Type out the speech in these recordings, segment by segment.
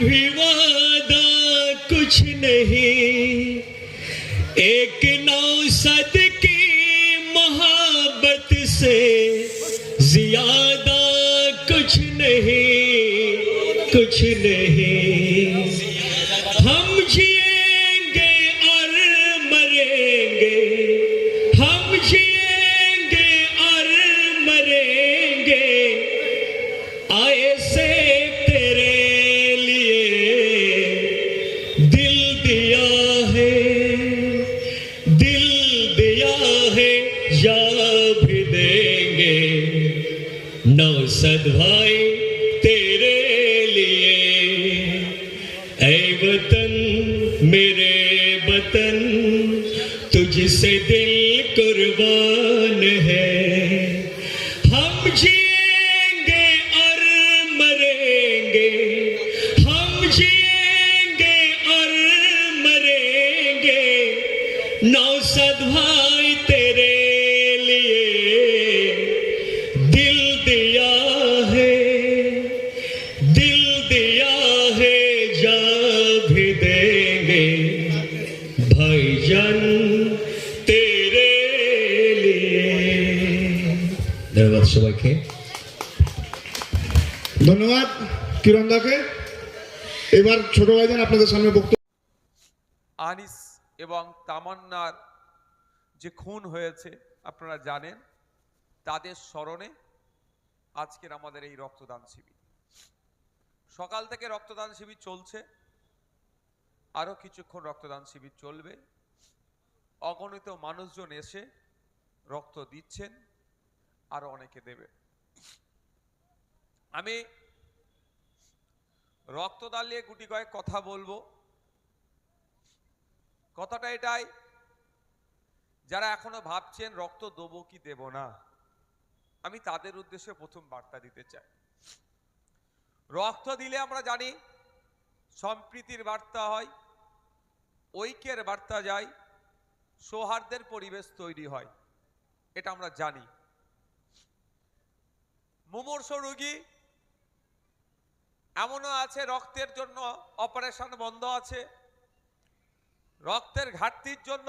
भी वादा कुछ नहीं। एक नौसद की मोहब्बत से ज़्यादा कुछ नहीं कुछ नहीं। हम जिएँगे और मरेंगे, हम जिएँगे नौसद भाई तेरे लिए। ऐ वतन मेरे वतन तुझसे दिल कुर्बान है। ধন্যবাদ। কিরণদাকে। এবার ছোট ভাইজান আপনাদের সামনে বক্তব্য আনিস এবং তামান্নার যে খুন হয়েছে, আপনারা জানেন, তাদের স্মরণে আজকের আমাদের এই রক্তদান শিবির। সকাল থেকে রক্তদান শিবির চলছে, আরও কিছুক্ষণ রক্তদান শিবির চলবে। অগণিত মানুষজন এসে রক্ত দিচ্ছেন, আরও অনেকে দেবে। আমি রক্তদান নিয়ে গুটি কয়েক কথা বলব। কথাটা এটাই, যারা এখনও ভাবছেন রক্ত দেবো কি দেব না, আমি তাদের উদ্দেশ্যে প্রথম বার্তা দিতে চাই। রক্ত দিলে আমরা জানি সম্প্রীতির বার্তা হয়, ঐক্যের বার্তা যায়, সৌহার্দ্যের পরিবেশ তৈরি হয়, এটা আমরা জানি। মুমূর্ষ রোগী এমনও আছে রক্তের জন্য অপারেশন বন্ধ আছে। রক্তের ঘাটতির জন্য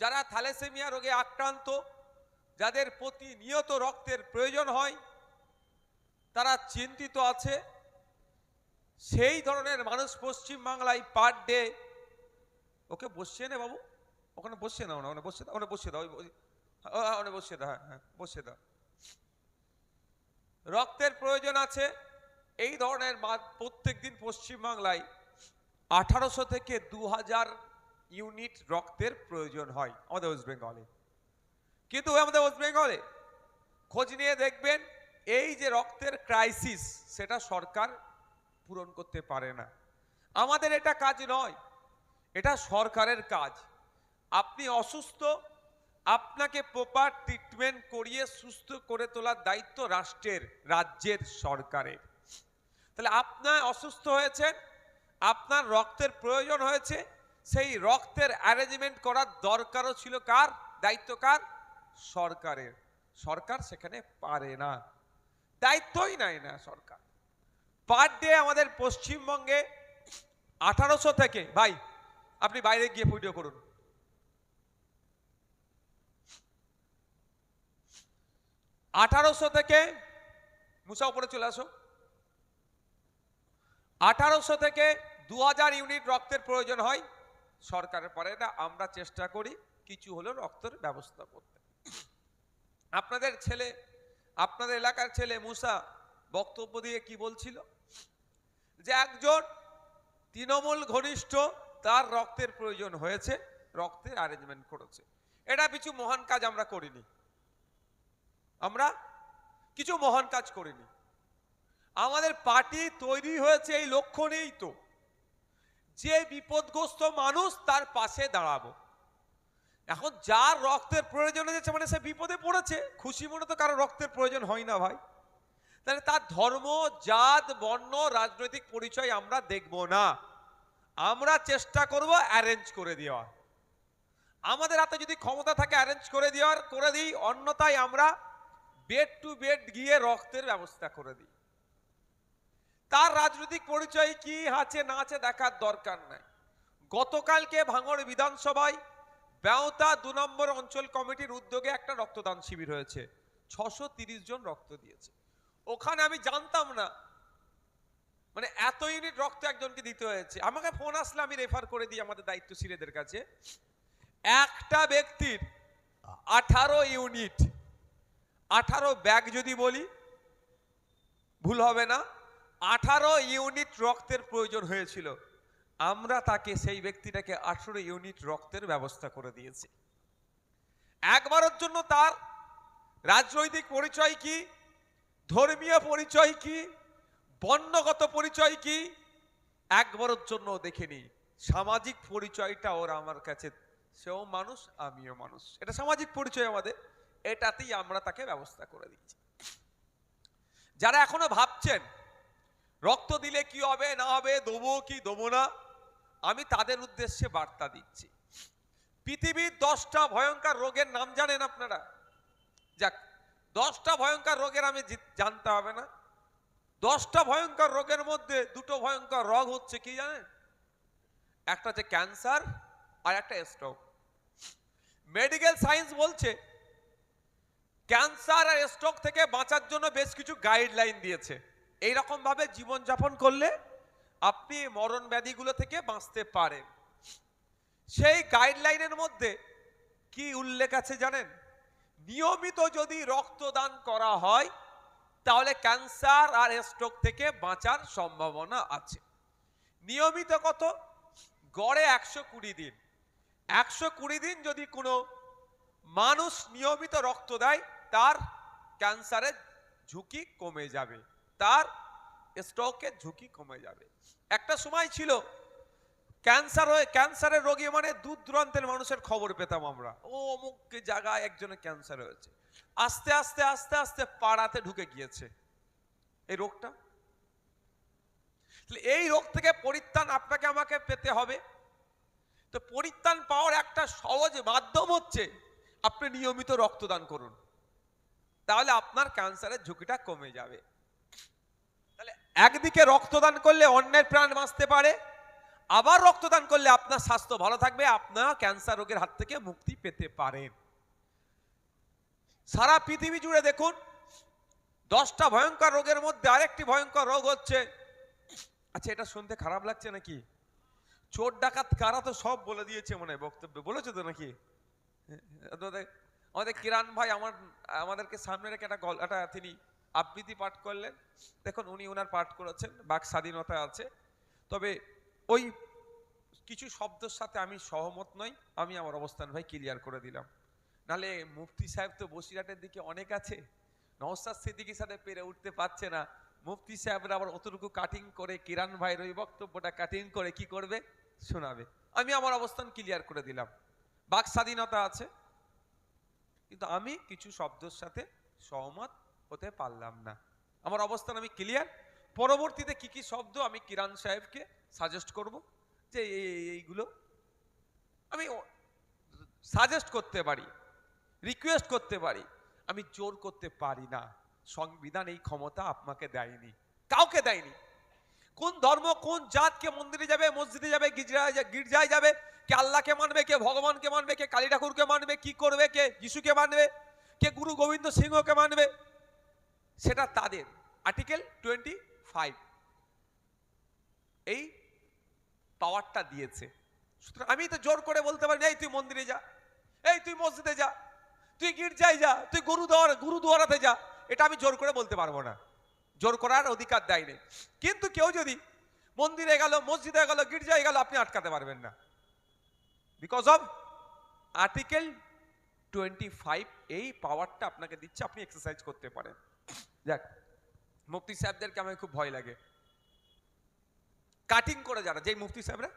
যারা থ্যালেসেমিয়া রোগে আক্রান্ত, যাদের প্রতিনিয়ত রক্তের প্রয়োজন হয়, তারা চিন্তিত আছে। সেই ধরনের মানুষ পশ্চিম বাংলায় পার ডে ওকে বসিয়ে নে বাবু। ওখানে বসিয়ে না, ওখানে বসিয়ে দাও, ওখানে বসিয়ে দাও ওখানে বসিয়ে দাও হ্যাঁ হ্যাঁ বসিয়ে দাও। রক্তের প্রয়োজন আছে এই ধরনের প্রত্যেক দিন পশ্চিমবাংলায় আঠারোশো থেকে দু হাজার ইউনিট রক্তের প্রয়োজন হয় আমাদের ওয়েস্ট বেঙ্গলে। কিন্তু আমাদের ওয়েস্ট বেঙ্গলে খোঁজ নিয়ে দেখবেন এই যে রক্তের ক্রাইসিস সেটা সরকার পূরণ করতে পারে না। আমাদের এটা কাজ নয়, এটা সরকারের কাজ। আপনি অসুস্থ, আপনাকে প্রপার ট্রিটমেন্ট করিয়ে সুস্থ করে তোলার দায়িত্ব রাষ্ট্রের, রাজ্যের সরকারের। তাহলে আপনার অসুস্থ হয়েছেন আপনার রক্তের প্রয়োজন হয়েছে, সেই রক্তের অ্যারেঞ্জমেন্ট করার দরকারও ছিল কার? দায়িত্ব কার? সরকারের। সরকার সেখানে পারে না। দায়িত্বই নেয় না সরকার। পার ডে আমাদের পশ্চিমবঙ্গে আঠারোশো থেকে, ভাই, আপনি বাইরে গিয়ে ভিডিও করুন। আঠারোশো থেকে, মুসা উপরে চলে আসো। আঠারোশো থেকে দু হাজার ইউনিট রক্তের প্রয়োজন হয়। সরকারের পরে না, আমরা চেষ্টা করি কিছু হলেও রক্তের ব্যবস্থা করতে। আপনাদের ছেলে, আপনাদের এলাকার ছেলে মুসা বক্তব্য দিয়ে কি বলছিল? যে একজন তৃণমূল ঘনিষ্ঠ, তার রক্তের প্রয়োজন হয়েছে, রক্তের অ্যারেঞ্জমেন্ট করেছে। এটা কিছু মহান কাজ আমরা করিনি। আমরা কিছু মহান কাজ করিনি। আমাদের পার্টি তৈরি হয়েছে, এই লক্ষ্য নেই তো। যে বিপদগ্রস্ত মানুষ তার পাশে দাঁড়াবো। এখন যার রক্তের প্রয়োজন হয়েছে মানে সে বিপদে পড়েছে, খুশি মনে তো কারও রক্তের প্রয়োজন হয় না ভাই। তাহলে তার ধর্ম, জাত, বর্ণ, রাজনৈতিক পরিচয় আমরা দেখব না। আমরা চেষ্টা করব অ্যারেঞ্জ করে দেওয়া আমাদের হাতে যদি ক্ষমতা থাকে অ্যারেঞ্জ করে দেওয়ার, করে দিই। অন্যথায় আমরা বেড টু বেড গিয়ে রক্তের ব্যবস্থা করে দিই। তার রাজনৈতিক পরিচয় কি আছে, না আছে দেখার দরকার নাই। গতকালকে ভাঙড় বিধানসভায় বেওতা দু নম্বর অঞ্চল কমিটির উদ্যোগে একটা রক্তদান শিবির হয়েছে। ছশো জন রক্ত দিয়েছে। ওখানে আমি জানতাম না। মানে এত ইউনিট রক্ত একজনকে দিতে হয়েছে। আমাকে ফোন আসলে আমি রেফার করে দিই আমাদের দায়িত্ব দায়িত্বশীলদের কাছে। একটা ব্যক্তির আঠারো ইউনিট, আঠারো ব্যাগ যদি বলি, ভুল হবে না। আঠারো ইউনিট রক্তের প্রয়োজন হয়েছিল। আমরা তাকে, সেই ব্যক্তিটাকে আঠারো ইউনিট রক্তের ব্যবস্থা করে দিয়েছি। একবারের জন্য তার রাজনৈতিক পরিচয় কি? ধর্মীয় পরিচয় কি? বর্ণগত পরিচয় কি? একবারের জন্য দেখেনি। সামাজিক পরিচয়টা ওর আমার কাছে, সেও মানুষ, আমিও মানুষ। এটা সামাজিক পরিচয় আমাদের। এটাতেই আমরা তাকে ব্যবস্থা করে দিয়েছি। যারা এখনও ভাবছেন রক্ত দিলে কি হবে, না হবে, দেবো কি, দেবো না? আমি তাদের উদ্দেশ্যে বার্তা দিচ্ছি। পৃথিবীর দশটা ভয়ঙ্কর রোগের নাম জানেন আপনারা? যাক, দশটা ভয়ঙ্কর রোগের আমি জানতে হবে না। দশটা ভয়ঙ্কর রোগের মধ্যে দুটো ভয়ঙ্কর রোগ হচ্ছে কি জানেন? একটা হচ্ছে ক্যান্সার আর একটা স্ট্রোক মেডিকেল সায়েন্স বলছে, ক্যান্সার আর স্ট্রোক থেকে বাঁচার জন্য বেশ কিছু গাইডলাইন দিয়েছে। এই রকম ভাবে জীবনযাপন করলে আপনি মরণ ব্যাধিগুলো থেকে বাঁচতে পারেন। সেই গাইডলাইনের মধ্যে কি উল্লেখ আছে জানেন? নিয়মিত যদি রক্তদান করা হয়, তাহলে ক্যান্সার আর স্ট্রোক থেকে বাঁচার সম্ভাবনা আছে। নিয়মিত কত? গড়ে একশো কুড়ি দিন। একশো কুড়ি দিন যদি কোনো মানুষ নিয়মিত রক্ত দেয়, তার ক্যান্সারের ঝুঁকি কমে যাবে। তার স্ট্রোকের ঝুঁকি কমে যাবে। একটা সময় ছিল ক্যান্সার হয়ে ক্যান্সারের রোগী মানে দূর দূরান্তের মানুষের খবর পেতাম আমরা। ও অমুক জায়গায় একজনের ক্যান্সার হয়েছে। আস্তে আস্তে আস্তে আস্তে পাড়াতে ঢুকে গিয়েছে। এই রোগটা? এই রোগ থেকে পরিত্রাণ আপনাকে আমাকে পেতে হবে। তো পরিত্রাণ পাওয়ার একটা সহজ মাধ্যম হচ্ছে, আপনি নিয়মিত রক্তদান করুন। তাহলে আপনার ক্যান্সারের ঝুঁকিটা কমে যাবে। একদিকে রক্তদান করলে অন্যের প্রাণ বাঁচতে পারে, আবার রক্তদান করলে আপনার স্বাস্থ্য ভালো থাকবে, আপনার ক্যান্সার রোগের হাত থেকে মুক্তি পেতে পারেন। সারা পৃথিবী জুড়ে দেখুন, দশটা ভয়ঙ্কর রোগের মধ্যে আরেকটি ভয়ঙ্কর রোগ হচ্ছে আচ্ছা এটা শুনতে খারাপ লাগছে নাকি? চোর ডাকাত কারা তো সব বলে দিয়েছে মনে হয়, বক্তব্যে বলেছে তো নাকি? আমাদের কিরান ভাই আমার, আমাদেরকে সামনে রেখে একটা গল একটা তিনি আবৃত্তি পাঠ করলেন। দেখুন, উনি ওনার পাঠ করেছেন, বাক স্বাধীনতা আছে। তবে ওই কিছু শব্দের সাথে আমি সহমত নই, আমি আমার অবস্থান ভাই ক্লিয়ার করে দিলাম। নালে মুফতি সাহেব তো বসিরহাটের দিকে অনেক আছে। নওসাদ সিদ্দিকির সাথে পেরে উঠতে পারছে না। মুফতি সাহেবরা আবার অতটুকু কাটিং করে, কিরান ভাইয়ের ওই বক্তব্যটা কাটিং করে কি করবে? শোনাবে। আমি আমার অবস্থান ক্লিয়ার করে দিলাম। বাক স্বাধীনতা আছে। কিন্তু আমি কিছু শব্দের সাথে সহমত হতে পারলাম না। আমার অবস্থান আমি ক্লিয়ার পরবর্তীতে কি কি শব্দ আমি কিরান সাহেবকে সাজেস্ট করব? যে এই, এই- এইগুলো আমি সাজেস্ট করতে পারি রিকোয়েস্ট করতে পারি, আমি জোর করতে পারি না। সংবিধান এই ক্ষমতা আপনাকে দেয়নি, কাউকে দেয়নি। কোন ধর্ম, কোন জাতকে মন্দিরে যাবে, মসজিদে যাবে, গির্জায় গির্জায় যাবে, কে আল্লাহকে মানবে, কে ভগবানকে মানবে, কে কালী ঠাকুরকে মানবে, কি করবে, কে যিশুকে মানবে, কে গুরু গোবিন্দ সিংহকে মানবে সেটা তাদের। আর্টিকেল টোয়েন্টি ফাইভ এই পাওয়ারটা দিয়েছে। সুতরাং আমি তো জোর করে বলতে পারি এই তুই মন্দিরে যা, এই তুই মসজিদে যা, তুই গির্জায় যা, তুই গুরুদুয়ার, গুরুদুয়ারাতে যা। এটা আমি জোর করে বলতে পারব না। জোর করার অধিকার দেয় নেই। কিন্তু কেউ যদি মন্দিরে গেল, মসজিদে গেল, গির্জায় গেল, আপনি আটকাতে পারবেন না। Because of article twenty five এই পাওয়ারটা আপনাকে দিচ্ছে, আপনি এক্সারসাইজ করতে পারেন। যাক, মুফতি সাহেবদেরকে আমার খুব ভয় লাগে। কাটিং করে যারা, যেই মুফতি সাহেবরা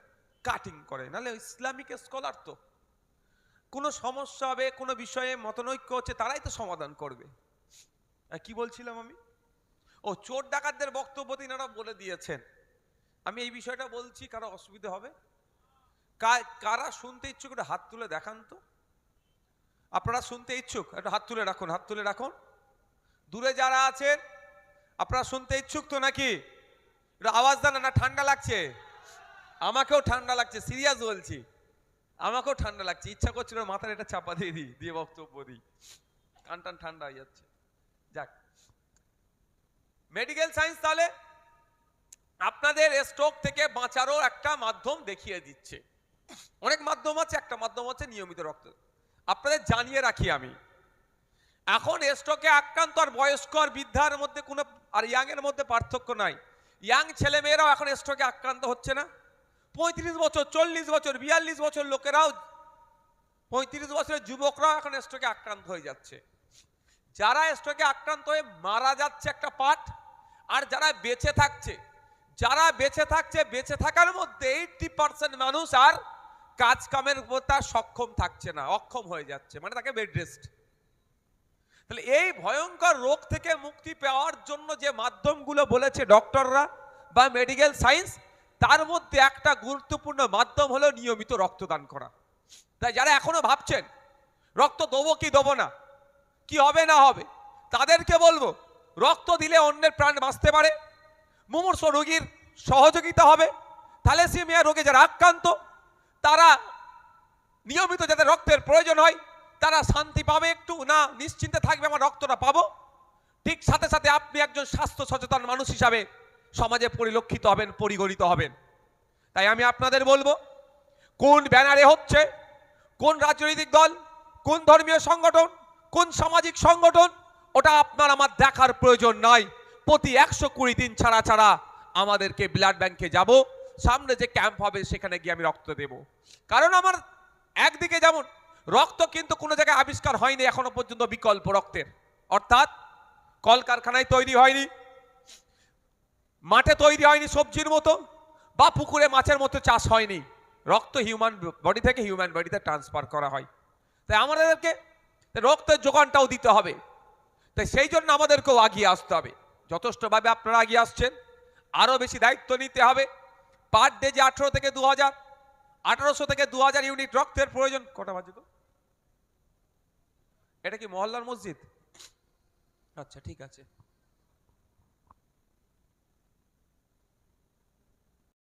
কাটিং করে, নাহলে ইসলামিক স্কলার তো। কোনো সমস্যা হবে, কোনো বিষয়ে মতনৈক্য হচ্ছে, তারাই তো সমাধান করবে। কি বলছিলাম আমি? ও, চোর ডাকাতদের বক্তব্য তিনারা বলে দিয়েছেন। আমি এই বিষয়টা বলছি, কারও অসুবিধা হবে? কারা শুনতে ইচ্ছুক হাত তুলে দেখান তো। আপনারা শুনতে ইচ্ছুক, একটু হাত তুলে রাখুন, হাত তুলে রাখুন। দূরে যারা আছেন, আপনারা শুনতে ইচ্ছুক তো নাকি? আওয়াজ দেন না, ঠান্ডা লাগছে। আমাকেও ঠান্ডা লাগছে, সিরিয়াস বলছি। আমাকেও ঠান্ডা লাগছে, ইচ্ছা করছিল মাথার এটা চাপা দিয়ে দিই, দিয়ে বক্তব্য দিই। কান টান ঠান্ডা হয়ে যাচ্ছে। যাক। মেডিকেল সায়েন্স তাহলে আপনাদের স্ট্রোক থেকে বাঁচারও একটা মাধ্যম দেখিয়ে দিচ্ছে। অনেক মাধ্যম আছে, একটা মাধ্যম হচ্ছে নিয়মিত রক্ত। আপনাদের জানিয়ে রাখি আমি। এখন স্ট্রোকে আক্রান্ত আর বয়স্ক আর বৃদ্ধার মধ্যে কোনো, আর ইয়াং এর মধ্যে পার্থক্য নাই। ইয়াং ছেলে মেয়েরাও এখন স্ট্রোকে আক্রান্ত হচ্ছে না। পঁয়ত্রিশ বছর, চল্লিশ বছর, বিয়াল্লিশ বছর লোকেরাও, পঁয়ত্রিশ বছরের যুবকরাও এখন স্ট্রোকে আক্রান্ত হয়ে যাচ্ছে। যারা স্ট্রোকে আক্রান্ত হয়ে মারা যাচ্ছে একটা পার্ট আর যারা বেঁচে থাকছে, যারা বেঁচে থাকছে, বেঁচে থাকার মধ্যে এইটটি পার্সেন্ট মানুষ আর কাজ কামের উপর তার সক্ষম থাকছে না, অক্ষম হয়ে যাচ্ছে মানে তাকে বেড রেস্ট তাহলে এই ভয়ঙ্কর রোগ থেকে মুক্তি পাওয়ার জন্য যে মাধ্যমগুলো বলেছে ডক্টররা বা মেডিকেল সায়েন্স, তার মধ্যে একটা গুরুত্বপূর্ণ মাধ্যম হলো নিয়মিত রক্তদান করা। তাই যারা এখনও ভাবছেন, রক্ত দেবো কি দেবো না, কি হবে না হবে, তাদেরকে বলব, রক্ত দিলে অন্যের প্রাণ বাঁচতে পারে, মুমূর্ষ রোগীর সহযোগিতা হবে, থ্যালেসিমিয়া রোগে যারা আক্রান্ত, তারা নিয়মিত যাদের রক্তের প্রয়োজন হয় তারা শান্তি পাবে একটু? না, নিশ্চিন্তে থাকবে, আমার রক্তটা পাবো। ঠিক সাথে সাথে আপনি একজন স্বাস্থ্য সচেতন মানুষ হিসাবে সমাজে পরিলক্ষিত হবেন, পরিগণিত হবেন। তাই আমি আপনাদের বলব, কোন ব্যানারে হচ্ছে, কোন রাজনৈতিক দল, কোন ধর্মীয় সংগঠন, কোন সামাজিক সংগঠন, ওটা আপনার আমার দেখার প্রয়োজন নাই প্রতি একশো কুড়ি দিন ছাড়া ছাড়া আমাদেরকে ব্লাড ব্যাংকে যাব, সামনে যে ক্যাম্প হবে সেখানে গিয়ে আমি রক্ত দেব। কারণ আমার একদিকে যেমন রক্ত কিন্তু কোনো জায়গায় আবিষ্কার হয়নি, এখনও পর্যন্ত বিকল্প রক্তের। অর্থাৎ কলকারখানায় তৈরি হয়নি, মাঠে তৈরি হয়নি সবজির মতো, বা পুকুরে মাছের মতো চাষ হয়নি। রক্ত হিউম্যান বডি থেকে হিউম্যান বডিতে ট্রান্সফার করা হয়। তাই আমাদেরকে রক্তের যোগানটাও দিতে হবে। তাই সেই জন্য আমাদেরকেও আগিয়ে আসতে হবে। যথেষ্টভাবে আপনারা আগিয়ে আসছেন, আরও বেশি দায়িত্ব নিতে হবে। পার ডে যে আঠেরো থেকে দু হাজার, আঠারোশো থেকে দু হাজার ইউনিট রক্তের প্রয়োজন, কটা বাজে তো এটা কি মহল্লার মসজিদ? আচ্ছা ঠিক আছে।